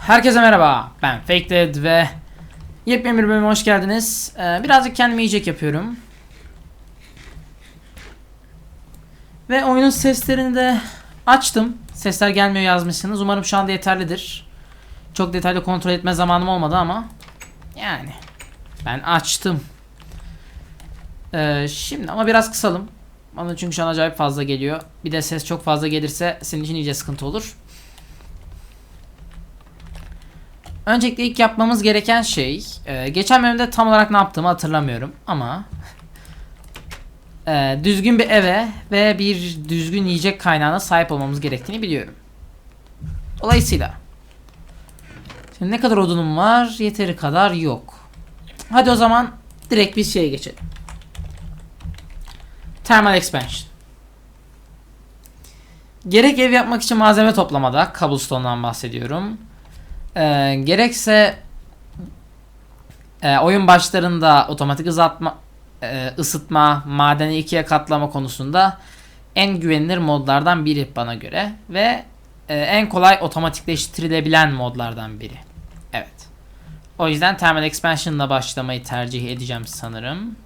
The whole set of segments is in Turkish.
Herkese merhaba. Ben Fakedead ve yepyeni bir bölüme hoş geldiniz. Ee, birazcık kendime yiyecek yapıyorum. Ve oyunun seslerini de açtım. Sesler gelmiyor yazmışsınız. Umarım şu anda yeterlidir. Çok detaylı kontrol etme zamanım olmadı ama yani ben açtım. Ee, şimdi ama biraz kısalım. Bana çünkü şu an acayip fazla geliyor. Bir de ses çok fazla gelirse senin için iyice sıkıntı olur. Öncelikle ilk yapmamız gereken şey, e, geçen bölümde tam olarak ne yaptığımı hatırlamıyorum ama e, düzgün bir eve ve bir düzgün yiyecek kaynağına sahip olmamız gerektiğini biliyorum. Dolayısıyla şimdi ne kadar odunum var? Yeteri kadar yok. Hadi o zaman direkt bir şeye geçelim. Thermal expansion. Gerek ev yapmak için malzeme toplamada, cobblestone'dan bahsediyorum. Ee, gerekse e, oyun başlarında otomatik ısıtma, e, ısıtma, madeni ikiye katlama konusunda en güvenilir modlardan biri bana göre ve e, en kolay otomatikleştirilebilen modlardan biri. Evet. O yüzden Thermal Expansion'la başlamayı tercih edeceğim sanırım.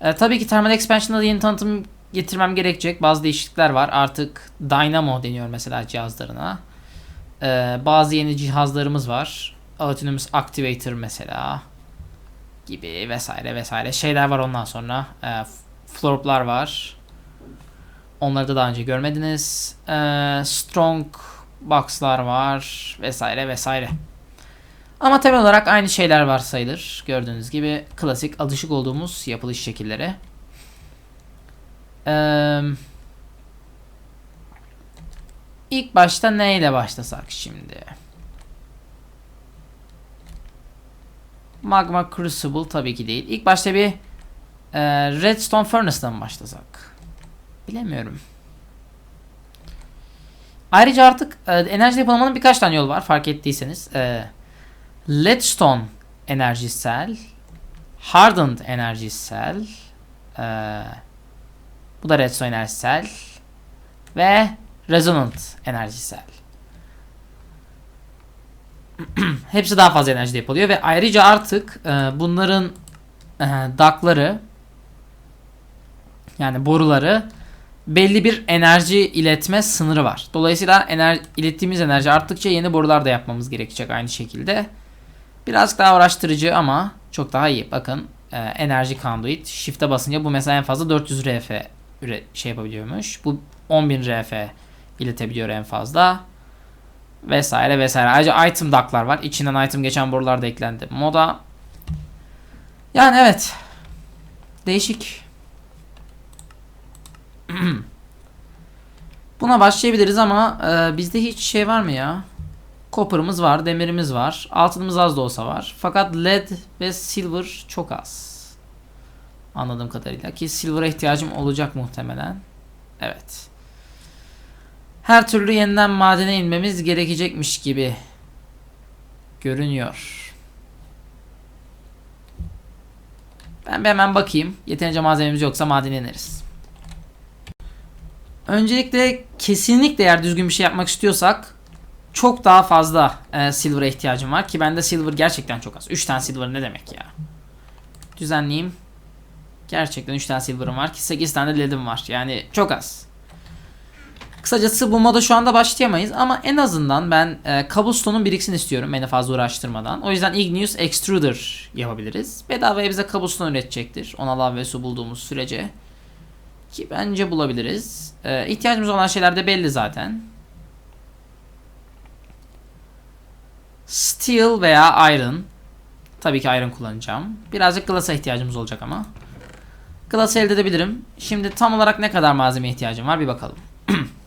E, tabii ki Thermal Expansion'da da yeni tanıtım getirmem gerekecek. Bazı değişiklikler var. Artık Dynamo deniyor mesela cihazlarına. Ee, bazı yeni cihazlarımız var. Autonomous Activator mesela gibi vesaire vesaire şeyler var ondan sonra. Ee, Florplar var. Onları da daha önce görmediniz. Ee, strong Box'lar var vesaire vesaire. Ama temel olarak aynı şeyler var sayılır. Gördüğünüz gibi klasik alışık olduğumuz yapılış şekilleri. Eee İlk başta neyle başlasak şimdi? Magma Crucible tabii ki değil. İlk başta bir e, Redstone Furnace'dan başlasak? Bilemiyorum. Ayrıca artık e, enerji depolamanın birkaç tane yolu var fark ettiyseniz. E, Leadstone enerjisel, Hardened enerjisel, e, bu da Redstone enerjisel ve Resonant enerjisel. Hepsi daha fazla enerji depoluyor ve ayrıca artık e, bunların e, dakları yani boruları belli bir enerji iletme sınırı var. Dolayısıyla ener ilettiğimiz enerji arttıkça yeni borular da yapmamız gerekecek aynı şekilde. Birazcık daha uğraştırıcı ama çok daha iyi. Bakın e, enerji conduit. Shift'e basınca bu mesela en fazla 400 RF şey yapabiliyormuş. Bu 10.000 RF iletebiliyor en fazla. Vesaire vesaire. Ayrıca item duck'lar var. İçinden item geçen borular da eklendi. Moda. Yani evet. Değişik. Buna başlayabiliriz ama e, bizde hiç şey var mı ya? Copper'ımız var, demirimiz var. Altınımız az da olsa var. Fakat lead ve silver çok az. Anladığım kadarıyla. Ki silver'a ihtiyacım olacak muhtemelen. Evet her türlü yeniden madene inmemiz gerekecekmiş gibi görünüyor. Ben bir hemen bakayım. Yeterince malzememiz yoksa madene ineriz. Öncelikle kesinlikle eğer düzgün bir şey yapmak istiyorsak çok daha fazla e, silver'a ihtiyacım var ki bende silver gerçekten çok az. 3 tane silver ne demek ya? Düzenleyeyim. Gerçekten 3 tane silver'ım var ki 8 tane lead'im var. Yani çok az. Kısacası bu moda şu anda başlayamayız ama en azından ben e, cobblestone'un biriksin istiyorum beni fazla uğraştırmadan. O yüzden Igneous Extruder yapabiliriz. Bedavaya bize cobblestone üretecektir. Ona lav ve su bulduğumuz sürece. Ki bence bulabiliriz. E, ihtiyacımız olan şeyler de belli zaten. Steel veya Iron. Tabii ki Iron kullanacağım. Birazcık glass'a ihtiyacımız olacak ama. Glass elde edebilirim. Şimdi tam olarak ne kadar malzeme ihtiyacım var bir bakalım.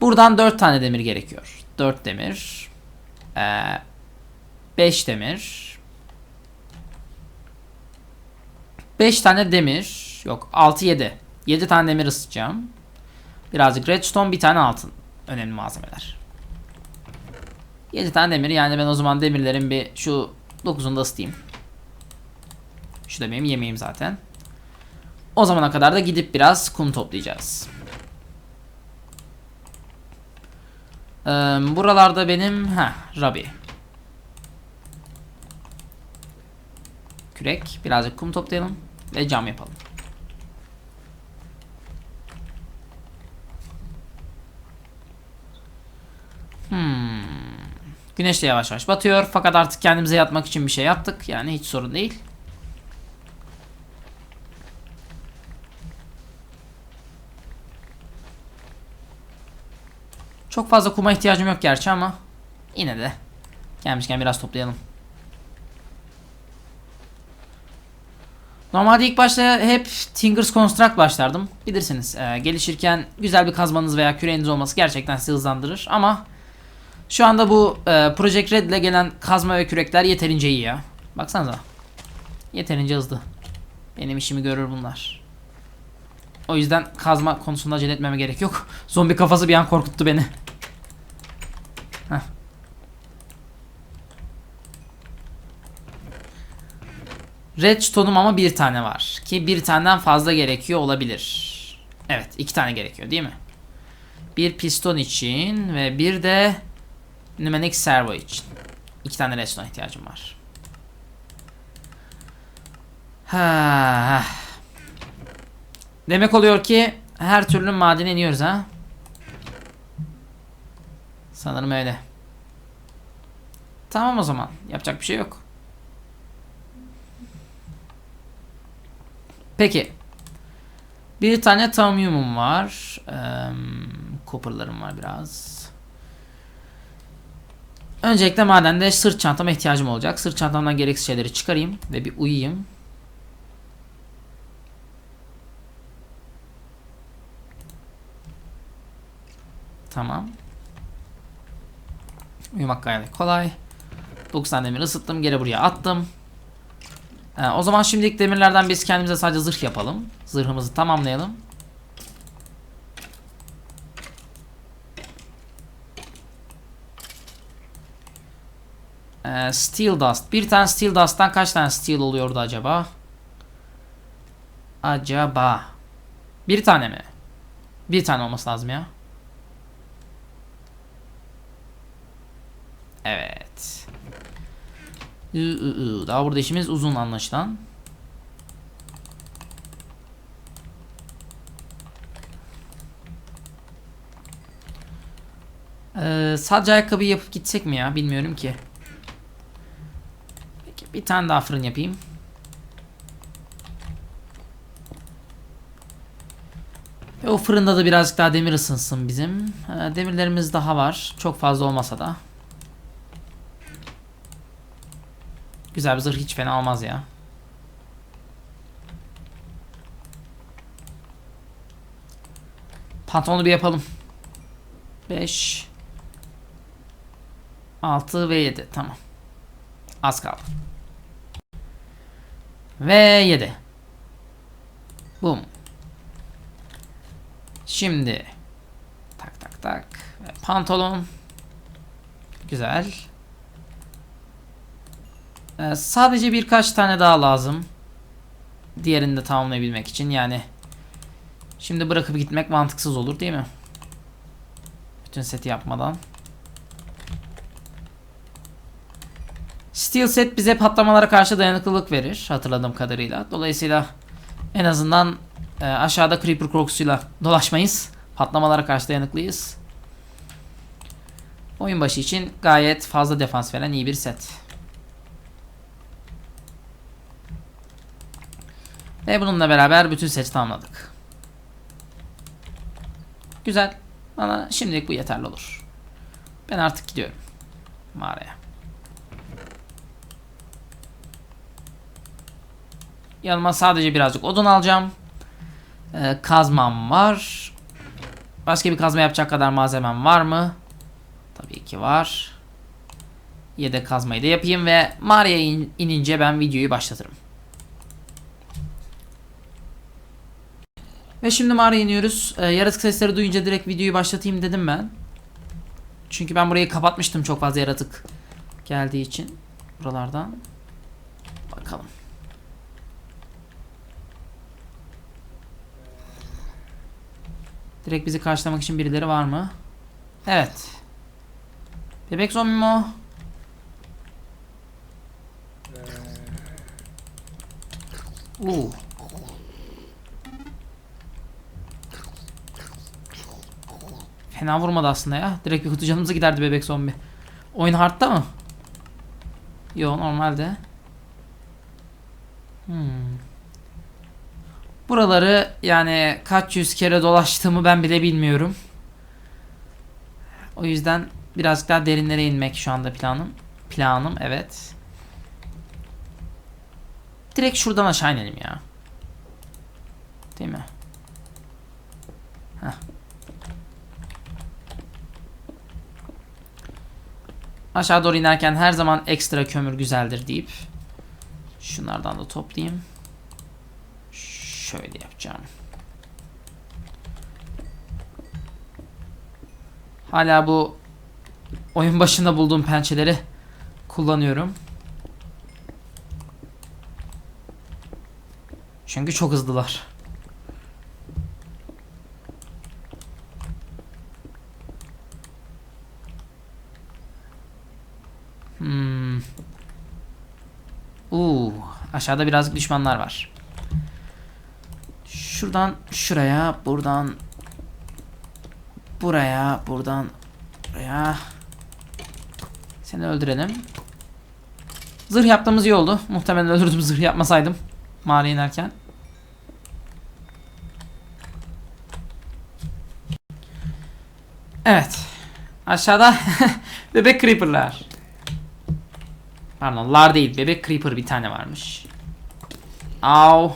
Buradan 4 tane demir gerekiyor. 4 demir. 5 ee, demir. 5 tane demir. Yok 6 7. 7 tane demir ısıtacağım. Birazcık redstone bir tane altın. Önemli malzemeler. 7 tane demir yani ben o zaman demirlerin bir şu 9'unu da ısıtayım. Şu da benim yemeğim zaten. O zamana kadar da gidip biraz kum toplayacağız. Ee, buralarda benim ha Rabi. Kürek, birazcık kum toplayalım ve cam yapalım. Hmm. Güneş de yavaş yavaş batıyor fakat artık kendimize yatmak için bir şey yaptık yani hiç sorun değil. Çok fazla kuma ihtiyacım yok gerçi ama yine de gelmişken biraz toplayalım. Normalde ilk başta hep Tingers Construct başlardım. Bilirsiniz e, gelişirken güzel bir kazmanız veya küreğiniz olması gerçekten sizi hızlandırır ama şu anda bu e, Project Red ile gelen kazma ve kürekler yeterince iyi ya. Baksanıza. Yeterince hızlı. Benim işimi görür bunlar. O yüzden kazma konusunda acele etmeme gerek yok. Zombi kafası bir an korkuttu beni. Heh. Redstone'um ama bir tane var. Ki bir taneden fazla gerekiyor olabilir. Evet iki tane gerekiyor değil mi? Bir piston için ve bir de pneumatic servo için. İki tane redstone ihtiyacım var. Ha. Demek oluyor ki her türlü madene iniyoruz ha. Sanırım öyle. Tamam o zaman. Yapacak bir şey yok. Peki. Bir tane tamyumum var. Ee, copper'larım var biraz. Öncelikle madende sırt çantama ihtiyacım olacak. Sırt çantamdan gereksiz şeyleri çıkarayım ve bir uyuyayım. Tamam. Uyumak gayet kolay. 9 tane demir ısıttım. Geri buraya attım. Ee, o zaman şimdilik demirlerden biz kendimize sadece zırh yapalım. Zırhımızı tamamlayalım. Ee, steel dust. Bir tane steel dust'tan kaç tane steel oluyordu acaba? Acaba. Bir tane mi? Bir tane olması lazım ya. Evet. Daha burada işimiz uzun anlaşılan. Ee, sadece ayakkabı yapıp gitsek mi ya? Bilmiyorum ki. Peki bir tane daha fırın yapayım. Ve o fırında da birazcık daha demir ısınsın bizim. Ee, demirlerimiz daha var. Çok fazla olmasa da. Güzel bir zırh hiç fena olmaz ya. Pantolonu bir yapalım. 5 6 ve 7 tamam. Az kaldı. Ve 7. Bum. Şimdi tak tak tak pantolon. Güzel. Ee, sadece birkaç tane daha lazım. Diğerini de tamamlayabilmek için yani. Şimdi bırakıp gitmek mantıksız olur değil mi? Bütün seti yapmadan. Steel set bize patlamalara karşı dayanıklılık verir hatırladığım kadarıyla. Dolayısıyla en azından e, aşağıda Creeper Crocs'uyla dolaşmayız. Patlamalara karşı dayanıklıyız. Oyun başı için gayet fazla defans veren iyi bir set. Ve bununla beraber bütün seti tamamladık. Güzel. Bana şimdilik bu yeterli olur. Ben artık gidiyorum. Mağaraya. Yanıma sadece birazcık odun alacağım. Ee, kazmam var. Başka bir kazma yapacak kadar malzemem var mı? Tabii ki var. Yedek kazmayı da yapayım ve mağaraya in inince ben videoyu başlatırım. Ve şimdi mağaraya iniyoruz. Ee, yaratık sesleri duyunca direkt videoyu başlatayım dedim ben. Çünkü ben burayı kapatmıştım çok fazla yaratık geldiği için. Buralardan. Bakalım. Direkt bizi karşılamak için birileri var mı? Evet. Bebek zombi mi o? Uh. Fena vurmadı aslında ya. Direkt bir kutu canımıza giderdi bebek zombi. Oyun hardta mı? Yo normalde. Hmm. Buraları yani kaç yüz kere dolaştığımı ben bile bilmiyorum. O yüzden birazcık daha derinlere inmek şu anda planım. Planım evet. Direkt şuradan aşağı inelim ya. Değil mi? Aşağı doğru inerken her zaman ekstra kömür güzeldir deyip şunlardan da toplayayım. Şöyle yapacağım. Hala bu oyun başında bulduğum pençeleri kullanıyorum. Çünkü çok hızlılar. Hmm. Uuu, aşağıda birazcık düşmanlar var. Şuradan şuraya, buradan buraya, buradan buraya. Seni öldürelim. Zırh yaptığımız iyi oldu. Muhtemelen öldürdüm zırh yapmasaydım. Mağaraya inerken. Evet. Aşağıda bebek creeper'lar. Pardon, lar değil. Bebek creeper bir tane varmış. Au.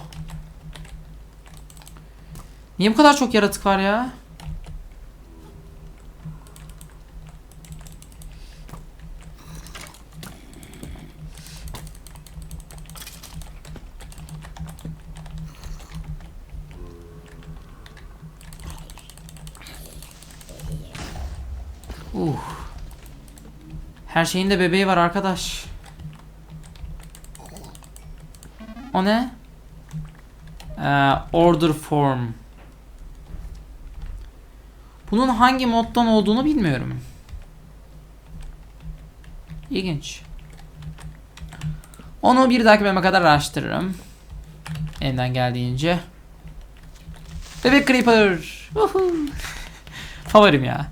Niye bu kadar çok yaratık var ya? Uh. Her şeyin de bebeği var arkadaş. O ne? Ee, order form. Bunun hangi moddan olduğunu bilmiyorum. İlginç. Onu bir dahaki bölüme kadar araştırırım. Elimden geldiğince. Bebek Creeper. Favorim ya.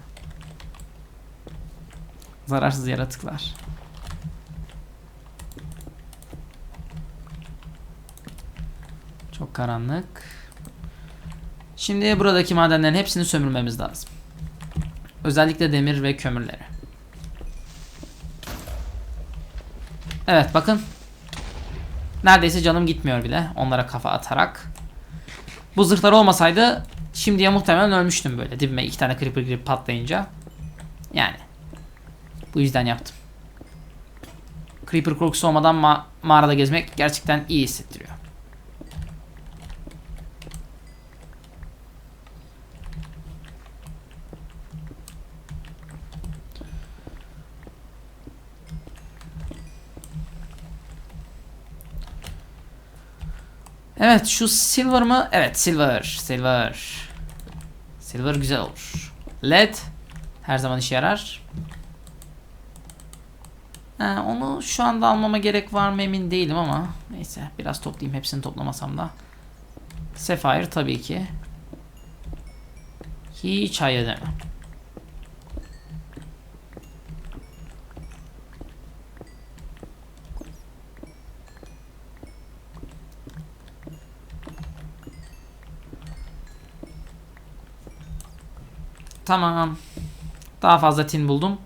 Zararsız yaratıklar. Çok karanlık. Şimdi buradaki madenlerin hepsini sömürmemiz lazım. Özellikle demir ve kömürleri. Evet bakın. Neredeyse canım gitmiyor bile onlara kafa atarak. Bu zırhlar olmasaydı şimdiye muhtemelen ölmüştüm böyle dibime iki tane creeper girip patlayınca. Yani. Bu yüzden yaptım. Creeper korkusu olmadan ma mağarada gezmek gerçekten iyi hissettiriyor. Evet şu silver mı? Evet silver. Silver. Silver güzel olur. Led her zaman işe yarar. Ha, onu şu anda almama gerek var mı emin değilim ama neyse biraz toplayayım hepsini toplamasam da. Sapphire tabii ki. Hiç hayır demem. Tamam. Daha fazla tin buldum.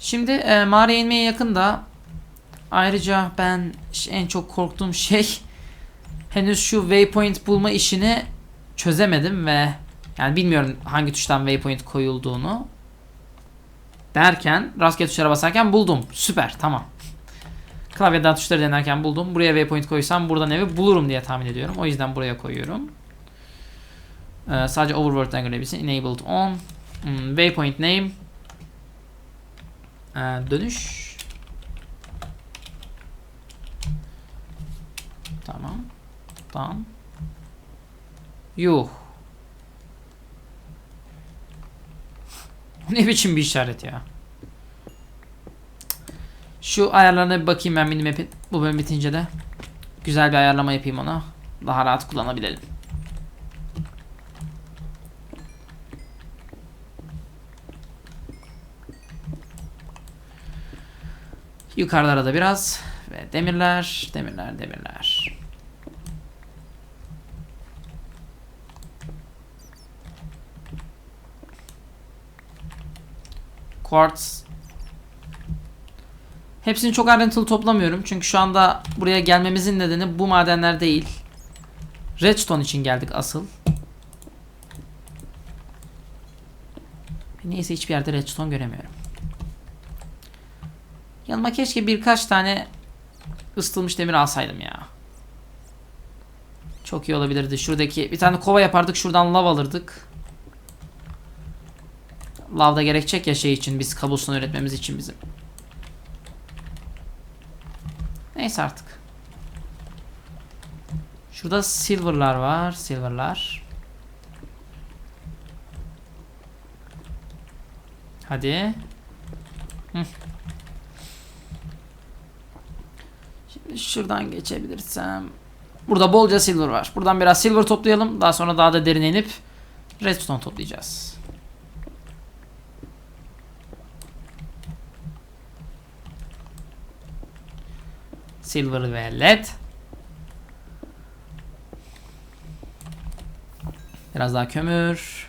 Şimdi e, mağaraya inmeye yakında ayrıca ben en çok korktuğum şey henüz şu waypoint bulma işini çözemedim ve yani bilmiyorum hangi tuştan waypoint koyulduğunu derken rastgele tuşlara basarken buldum. Süper tamam. Klavyeden tuşları denerken buldum. Buraya waypoint koysam buradan evi bulurum diye tahmin ediyorum. O yüzden buraya koyuyorum. Ee, sadece overworld'den görebilirsin. Enabled on. Hmm, waypoint name. Ee, dönüş. Tamam. Tamam. Yuh. Ne biçim bir işaret ya? Şu ayarlarına bir bakayım ben minimap'in bu bölüm bitince de. Güzel bir ayarlama yapayım ona. Daha rahat kullanabilelim. Yukarılara da biraz ve demirler, demirler, demirler. Quartz. Hepsini çok ayrıntılı toplamıyorum. Çünkü şu anda buraya gelmemizin nedeni bu madenler değil. Redstone için geldik asıl. Neyse hiçbir yerde redstone göremiyorum. Yanıma keşke birkaç tane ısıtılmış demir alsaydım ya. Çok iyi olabilirdi. Şuradaki bir tane kova yapardık. Şuradan lav alırdık. Lav da gerekecek ya şey için. Biz kablosun üretmemiz için bizim. Neyse artık. Şurada silverlar var. Silverlar. Hadi. Hı. Şuradan geçebilirsem. Burada bolca silver var. Buradan biraz silver toplayalım. Daha sonra daha da derine inip redstone toplayacağız. Silver ve led. Biraz daha kömür.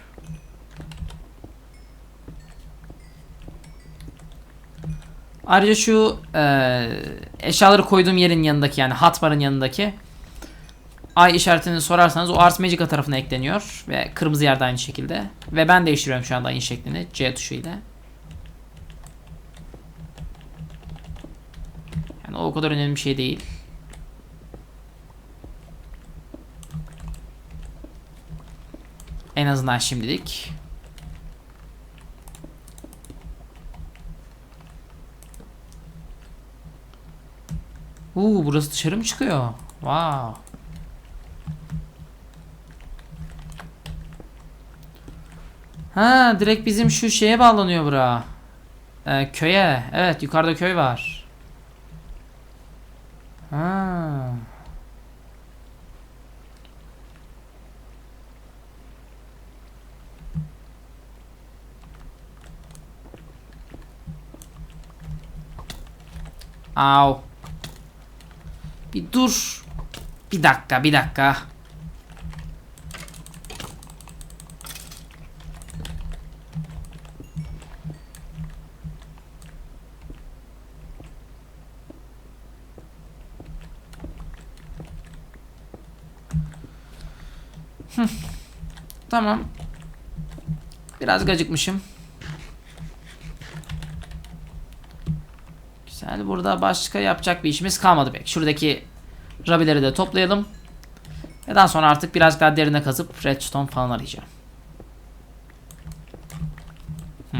Ayrıca şu e, eşyaları koyduğum yerin yanındaki yani hotbar'ın yanındaki ay işaretini sorarsanız o Ars Magica tarafına ekleniyor ve kırmızı yerde aynı şekilde ve ben değiştiriyorum şu anda ayın şeklini C tuşu ile. Yani o kadar önemli bir şey değil. En azından şimdilik. Uuu burası dışarı mı çıkıyor? Wow. Ha direkt bizim şu şeye bağlanıyor bura. Ee, köye. Evet yukarıda köy var. Ha. Au. Dur. Bir dakika, bir dakika. Tamam. Biraz gacıkmışım. Güzel. Burada başka yapacak bir işimiz kalmadı pek. Şuradaki rabileri de toplayalım. Ve daha sonra artık biraz daha derine kazıp redstone falan arayacağım. Hı.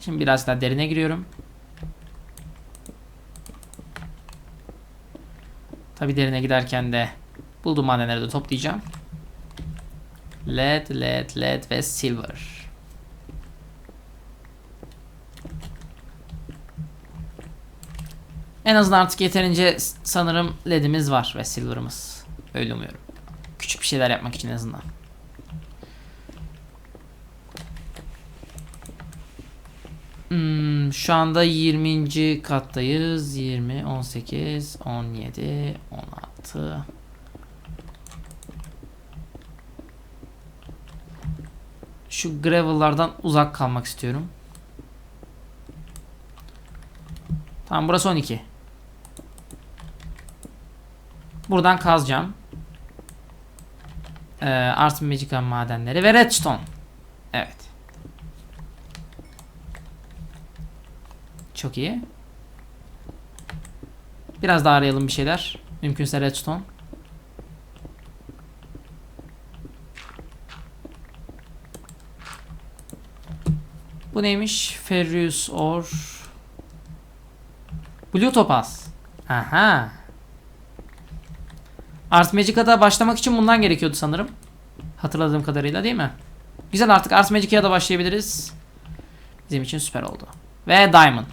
Şimdi biraz daha derine giriyorum. Tabi derine giderken de bulduğum madenleri de toplayacağım. Lead, lead, lead ve silver. En azından artık yeterince sanırım ledimiz var ve silver'ımız. Öyle umuyorum. Küçük bir şeyler yapmak için en azından. Hmm, şu anda 20. kattayız. 20, 18, 17, 16. Şu gravel'lardan uzak kalmak istiyorum. Tamam burası 12. Buradan kazacağım. Ee, Art Magica madenleri ve Redstone. Evet. Çok iyi. Biraz daha arayalım bir şeyler. Mümkünse Redstone. Bu neymiş? Ferrous or Blue Topaz. Aha. Art Magica'da başlamak için bundan gerekiyordu sanırım. Hatırladığım kadarıyla değil mi? Güzel artık Art Magica'ya da başlayabiliriz. Bizim için süper oldu. Ve diamond.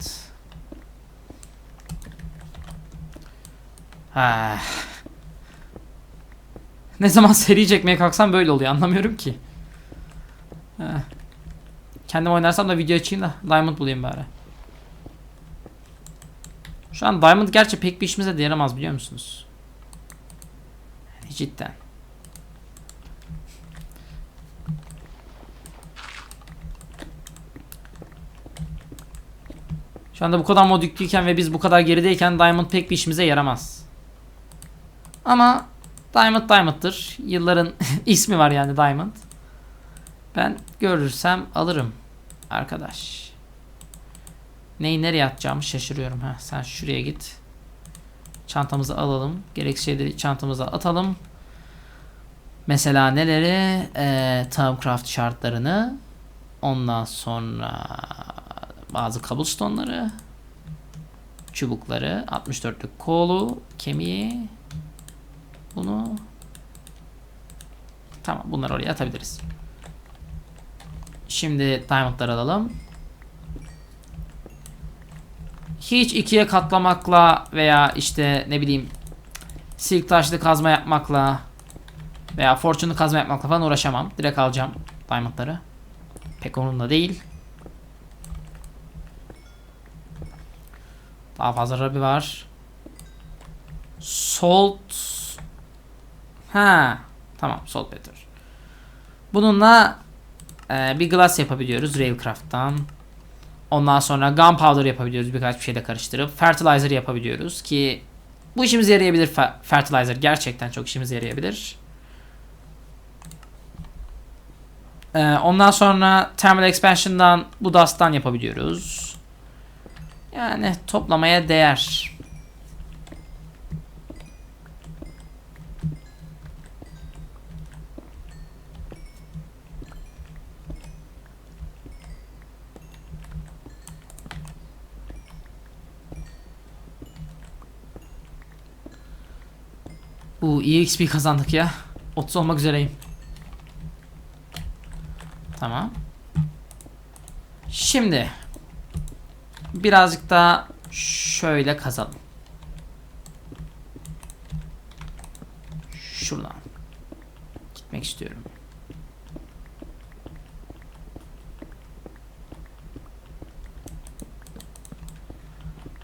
Ha. Ne zaman seri çekmeye kalksam böyle oluyor. Anlamıyorum ki. Kendim oynarsam da video açayım da diamond bulayım bari. Şu an diamond gerçi pek bir işimize de yaramaz biliyor musunuz? Cidden. Şu anda bu kadar mod yüklüyken ve biz bu kadar gerideyken Diamond pek bir işimize yaramaz. Ama Diamond Diamond'dır. Yılların ismi var yani Diamond. Ben görürsem alırım arkadaş. Neyi nereye atacağımı şaşırıyorum. ha. Sen şuraya git. Çantamızı alalım. Gereksiz şeyleri çantamıza atalım. Mesela neleri? Ee, Thaumcraft şartlarını. Ondan sonra bazı cobblestone'ları. Çubukları. 64'lük kolu. Kemiği. Bunu. Tamam bunları oraya atabiliriz. Şimdi diamondları alalım. Hiç ikiye katlamakla veya işte ne bileyim silk taşlı kazma yapmakla veya fortune'lu kazma yapmakla falan uğraşamam. Direkt alacağım diamondları. Pek onunla değil. Daha fazla ruby var. Salt. Ha, tamam salt better. Bununla e, bir glass yapabiliyoruz Railcraft'tan. Ondan sonra gunpowder yapabiliyoruz birkaç bir şeyle karıştırıp. Fertilizer yapabiliyoruz ki bu işimize yarayabilir fe- fertilizer. Gerçekten çok işimize yarayabilir. Ee, ondan sonra thermal expansion'dan bu dust'tan yapabiliyoruz. Yani toplamaya değer. Bu iyi XP kazandık ya. 30 olmak üzereyim. Tamam. Şimdi birazcık daha şöyle kazalım. Şuradan. Gitmek istiyorum.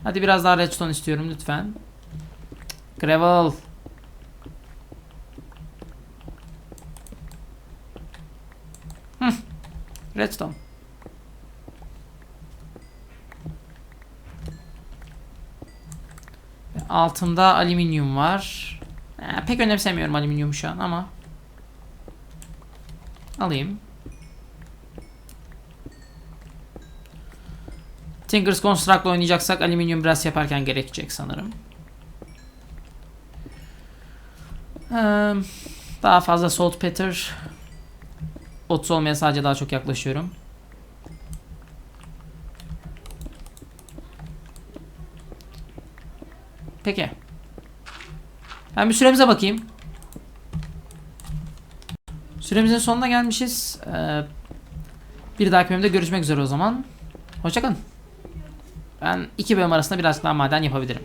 Hadi biraz daha redstone istiyorum lütfen. Gravel. Hı. Redstone. Altımda alüminyum var. Ee, pek önemsemiyorum alüminyum şu an ama. Alayım. Tinker's Construct'la oynayacaksak alüminyum biraz yaparken gerekecek sanırım. Ee, daha fazla saltpeter. 30 olmaya sadece daha çok yaklaşıyorum. Peki. Ben bir süremize bakayım. Süremizin sonuna gelmişiz. Ee, bir dahaki bölümde görüşmek üzere o zaman. Hoşçakalın. Ben iki bölüm arasında biraz daha maden yapabilirim.